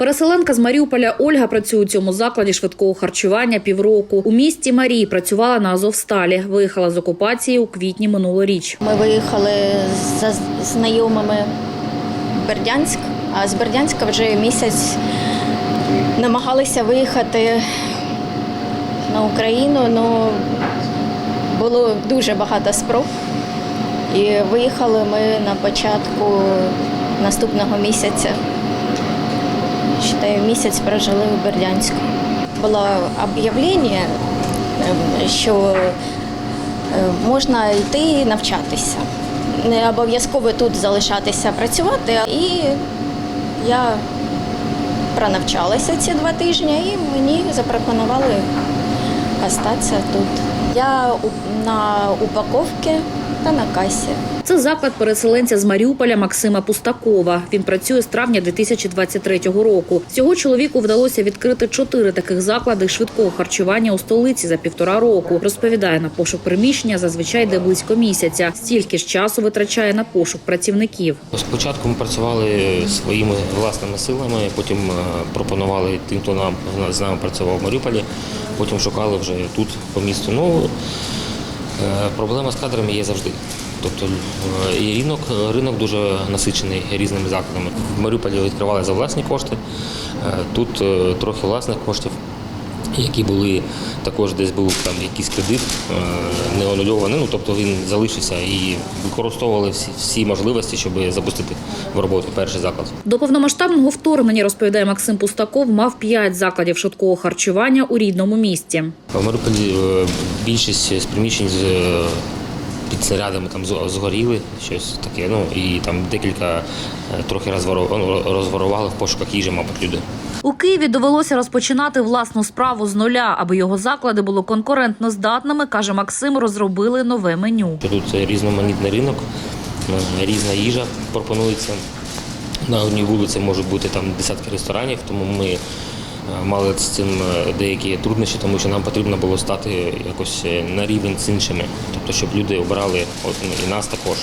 Переселенка з Маріуполя Ольга працює у цьому закладі швидкого харчування півроку. У місті Марії працювала на Азовсталі. Виїхала з окупації у квітні минулоріч. Ми виїхали за знайомими в Бердянськ, а з Бердянська вже місяць намагалися виїхати на Україну, але було дуже багато спроб. І виїхали ми на початку наступного місяця. Считаю, місяць прожили в Бердянську. Було об'явлення, що Е, можна йти навчатися. Не обов'язково тут залишатися працювати. І я пронавчалася ці два тижні і мені запропонували остатися тут. Я на упаковці та на касі. Це заклад переселенця з Маріуполя Максима Пустакова. Він працює з травня 2023 року. Цього чоловіку вдалося відкрити чотири таких заклади швидкого харчування у столиці за півтора року. Розповідає на пошук приміщення зазвичай йде близько місяця. Стільки ж часу витрачає на пошук працівників. Спочатку ми працювали своїми власними силами, потім е, пропонували тим, хто нам з нами працював в Маріуполі, потім шукали вже тут по місту. Ну, е, проблема з кадрами є завжди. Тобто е, і ринок, ринок дуже насичений різними закладами. В Маріуполі відкривали за власні кошти, е, тут е, трохи власних коштів. Які були також десь був там якийсь кредит е, не анульований, ну тобто він залишився і використовували всі, всі можливості, щоб запустити в роботу перший заклад. До повномасштабного вторгнення розповідає Максим Пустаков. Мав п'ять закладів швидкого харчування у рідному місті. В Маріуполі е, більшість з приміщень з е, під снарядами там згоріли, щось таке. Ну і там декілька е, трохи ну, розворували в пошуках їжі, мабуть, люди. У Києві довелося розпочинати власну справу з нуля, аби його заклади були конкурентно здатними. каже Максим. Розробили нове меню. Тут е, різноманітний ринок, е, різна їжа пропонується. На одній вулиці можуть бути там десятки ресторанів, тому ми мали з цим е, деякі труднощі, тому що нам потрібно було стати якось е, на рівень з іншими, тобто щоб люди обирали от, ну, і нас також.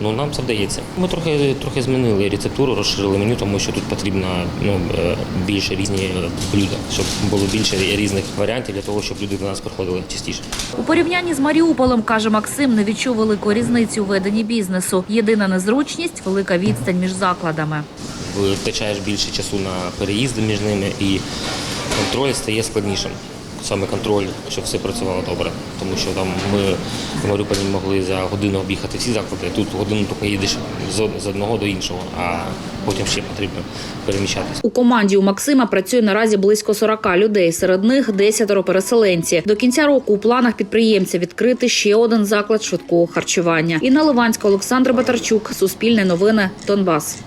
Ну нам це вдається. Ми трохи трохи змінили рецептуру, розширили меню, тому що тут потрібно ну е, більше різні блюда, щоб було більше різних варіантів для того, щоб люди до нас приходили частіше. У порівнянні з Маріуполем, каже Максим, не відчув велику різницю у веденні бізнесу. Єдина незручність велика відстань між закладами. Витрачаєш більше часу на переїзди між ними і контроль стає складнішим. Саме контроль, щоб все працювало добре. Тому що там ми в Маріуполі могли за годину об'їхати всі заклади, тут годину тільки їдеш з одного до іншого, а потім ще потрібно переміщатися. У команді у Максима працює наразі близько 40 людей. Серед них 10 переселенці. До кінця року у планах підприємця відкрити ще один заклад швидкого харчування. Інна Ливанська, Олександр Батарчук, Суспільне новини, Донбас.